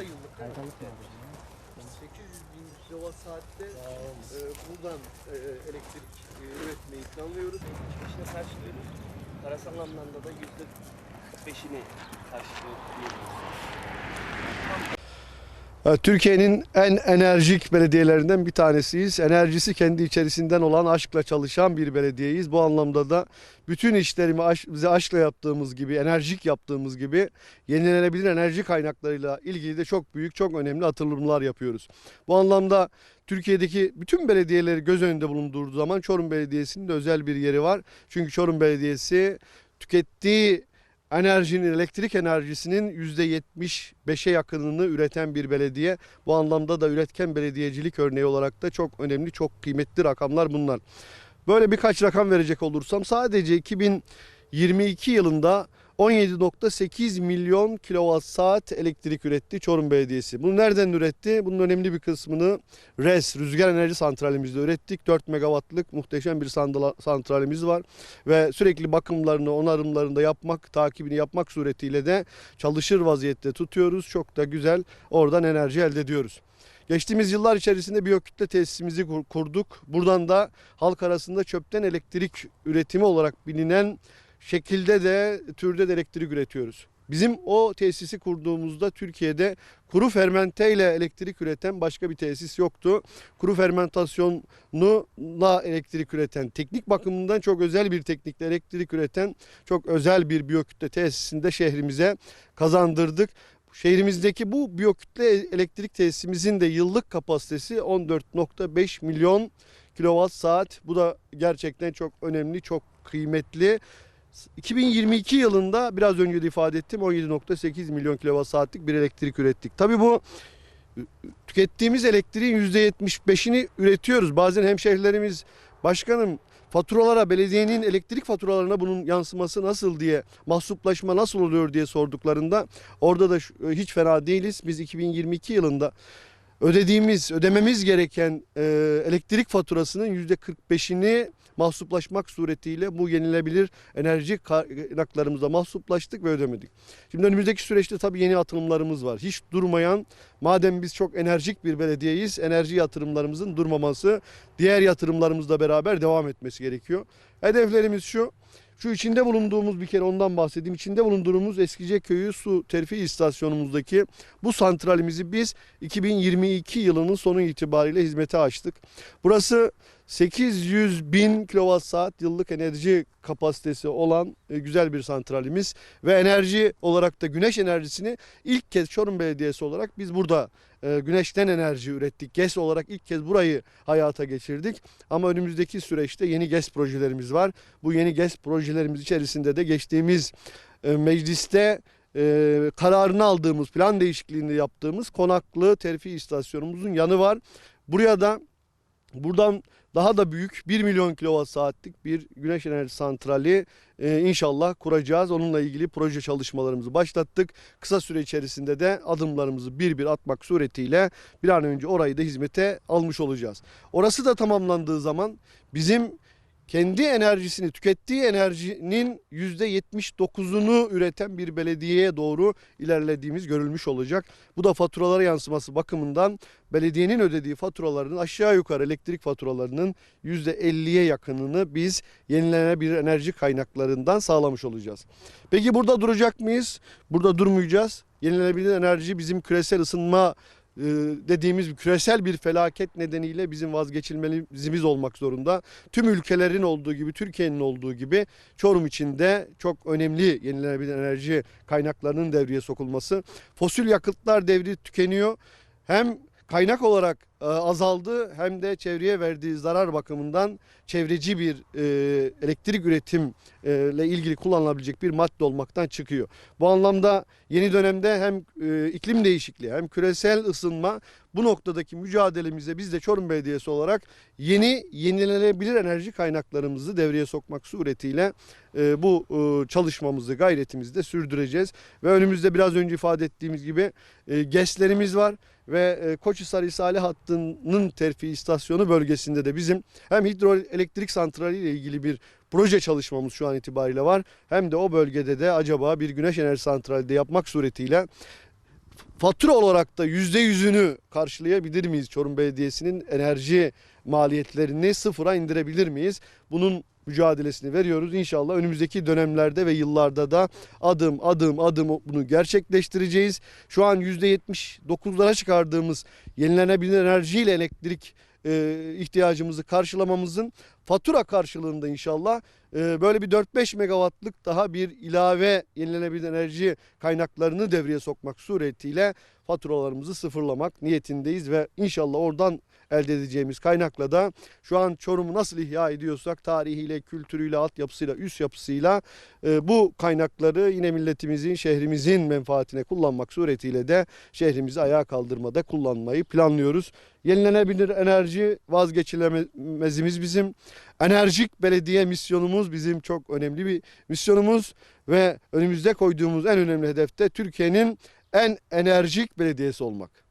da yıllık. Aydalık mı abi? 800 bin kilowatt saatte e, buradan e, elektrik e, üretmeyi planlıyoruz. çıkışını karşılıyoruz. Parasal anlamda da yüzde 45'ini karşılıyoruz diyebiliriz. Ee, Türkiye'nin en enerjik belediyelerinden bir tanesiyiz. Enerjisi kendi içerisinden olan aşkla çalışan bir belediyeyiz. Bu anlamda da bütün işlerimi aş- bize aşkla yaptığımız gibi, enerjik yaptığımız gibi yenilenebilir enerji kaynaklarıyla ilgili de çok büyük, çok önemli atılımlar yapıyoruz. Bu anlamda Türkiye'deki bütün belediyeleri göz önünde bulundurduğu zaman Çorum Belediyesi'nin de özel bir yeri var. Çünkü Çorum Belediyesi tükettiği enerjinin, elektrik enerjisinin %75'e yakınını üreten bir belediye. Bu anlamda da üretken belediyecilik örneği olarak da çok önemli, çok kıymetli rakamlar bunlar. Böyle birkaç rakam verecek olursam sadece 2022 yılında 17.8 milyon kilowatt saat elektrik üretti Çorum Belediyesi. Bunu nereden üretti? Bunun önemli bir kısmını RES, rüzgar enerji santralimizde ürettik. 4 megawattlık muhteşem bir santralimiz var ve sürekli bakımlarını, onarımlarını da yapmak, takibini yapmak suretiyle de çalışır vaziyette tutuyoruz. Çok da güzel oradan enerji elde ediyoruz. Geçtiğimiz yıllar içerisinde biyokütle tesisimizi kur- kurduk. Buradan da halk arasında çöpten elektrik üretimi olarak bilinen şekilde de türde de elektrik üretiyoruz. Bizim o tesisi kurduğumuzda Türkiye'de kuru fermente ile elektrik üreten başka bir tesis yoktu. Kuru fermentasyonla elektrik üreten, teknik bakımından çok özel bir teknikle elektrik üreten çok özel bir biyokütle tesisinde şehrimize kazandırdık. Şehrimizdeki bu biyokütle elektrik tesisimizin de yıllık kapasitesi 14.5 milyon kilowatt saat. Bu da gerçekten çok önemli, çok kıymetli. 2022 yılında biraz önce de ifade ettim 17.8 milyon kilowatt saatlik bir elektrik ürettik. Tabii bu tükettiğimiz elektriğin %75'ini üretiyoruz. Bazen hemşehrilerimiz başkanım faturalara belediyenin elektrik faturalarına bunun yansıması nasıl diye mahsuplaşma nasıl oluyor diye sorduklarında orada da şu- hiç fena değiliz. Biz 2022 yılında ödediğimiz ödememiz gereken e, elektrik faturasının %45'ini mahsuplaşmak suretiyle bu yenilebilir enerji kaynaklarımıza mahsuplaştık ve ödemedik. Şimdi önümüzdeki süreçte tabii yeni atılımlarımız var. Hiç durmayan madem biz çok enerjik bir belediyeyiz enerji yatırımlarımızın durmaması diğer yatırımlarımızla beraber devam etmesi gerekiyor. Hedeflerimiz şu. Şu içinde bulunduğumuz bir kere ondan bahsedeyim. İçinde bulunduğumuz Eskice Köyü su terfi istasyonumuzdaki bu santralimizi biz 2022 yılının sonu itibariyle hizmete açtık. Burası 800 bin kilowatt saat yıllık enerji kapasitesi olan e, güzel bir santralimiz ve enerji olarak da güneş enerjisini ilk kez Çorum Belediyesi olarak biz burada e, güneşten enerji ürettik. GES olarak ilk kez burayı hayata geçirdik. Ama önümüzdeki süreçte yeni GES projelerimiz var. Bu yeni GES projelerimiz içerisinde de geçtiğimiz e, mecliste kararını aldığımız, plan değişikliğinde yaptığımız konaklı terfi istasyonumuzun yanı var. Buraya da buradan daha da büyük 1 milyon kilowatt saatlik bir güneş enerji santrali e, inşallah kuracağız. Onunla ilgili proje çalışmalarımızı başlattık. Kısa süre içerisinde de adımlarımızı bir bir atmak suretiyle bir an önce orayı da hizmete almış olacağız. Orası da tamamlandığı zaman bizim kendi enerjisini tükettiği enerjinin %79'unu üreten bir belediyeye doğru ilerlediğimiz görülmüş olacak. Bu da faturalara yansıması bakımından belediyenin ödediği faturaların aşağı yukarı elektrik faturalarının %50'ye yakınını biz yenilenebilir enerji kaynaklarından sağlamış olacağız. Peki burada duracak mıyız? Burada durmayacağız. Yenilenebilir enerji bizim küresel ısınma dediğimiz bir küresel bir felaket nedeniyle bizim vazgeçilmezimiz olmak zorunda. Tüm ülkelerin olduğu gibi Türkiye'nin olduğu gibi Çorum için de çok önemli yenilenebilir enerji kaynaklarının devreye sokulması. Fosil yakıtlar devri tükeniyor. Hem kaynak olarak e, azaldı hem de çevreye verdiği zarar bakımından çevreci bir e, elektrik üretim e, ilgili kullanılabilecek bir madde olmaktan çıkıyor. Bu anlamda yeni dönemde hem e, iklim değişikliği hem küresel ısınma bu noktadaki mücadelemize biz de Çorum Belediyesi olarak yeni yenilenebilir enerji kaynaklarımızı devreye sokmak suretiyle e, bu e, çalışmamızı gayretimizi de sürdüreceğiz. Ve önümüzde biraz önce ifade ettiğimiz gibi e, GES'lerimiz var ve e, Koçhisar İsale hattının terfi istasyonu bölgesinde de bizim hem hidroelektrik santrali ile ilgili bir proje çalışmamız şu an itibariyle var. Hem de o bölgede de acaba bir güneş enerji santrali de yapmak suretiyle fatura olarak da yüzde yüzünü karşılayabilir miyiz? Çorum Belediyesi'nin enerji maliyetlerini sıfıra indirebilir miyiz? Bunun mücadelesini veriyoruz. İnşallah önümüzdeki dönemlerde ve yıllarda da adım adım adım bunu gerçekleştireceğiz. Şu an %79'lara çıkardığımız yenilenebilir enerjiyle elektrik ihtiyacımızı karşılamamızın fatura karşılığında inşallah e, böyle bir 4-5 megawattlık daha bir ilave yenilenebilir enerji kaynaklarını devreye sokmak suretiyle faturalarımızı sıfırlamak niyetindeyiz ve inşallah oradan elde edeceğimiz kaynakla da şu an Çorum'u nasıl ihya ediyorsak tarihiyle, kültürüyle, altyapısıyla, üst yapısıyla e, bu kaynakları yine milletimizin, şehrimizin menfaatine kullanmak suretiyle de şehrimizi ayağa kaldırmada kullanmayı planlıyoruz. Yenilenebilir enerji vazgeçilemezimiz bizim. Enerjik belediye misyonumuz bizim çok önemli bir misyonumuz ve önümüzde koyduğumuz en önemli hedef de Türkiye'nin en enerjik belediyesi olmak.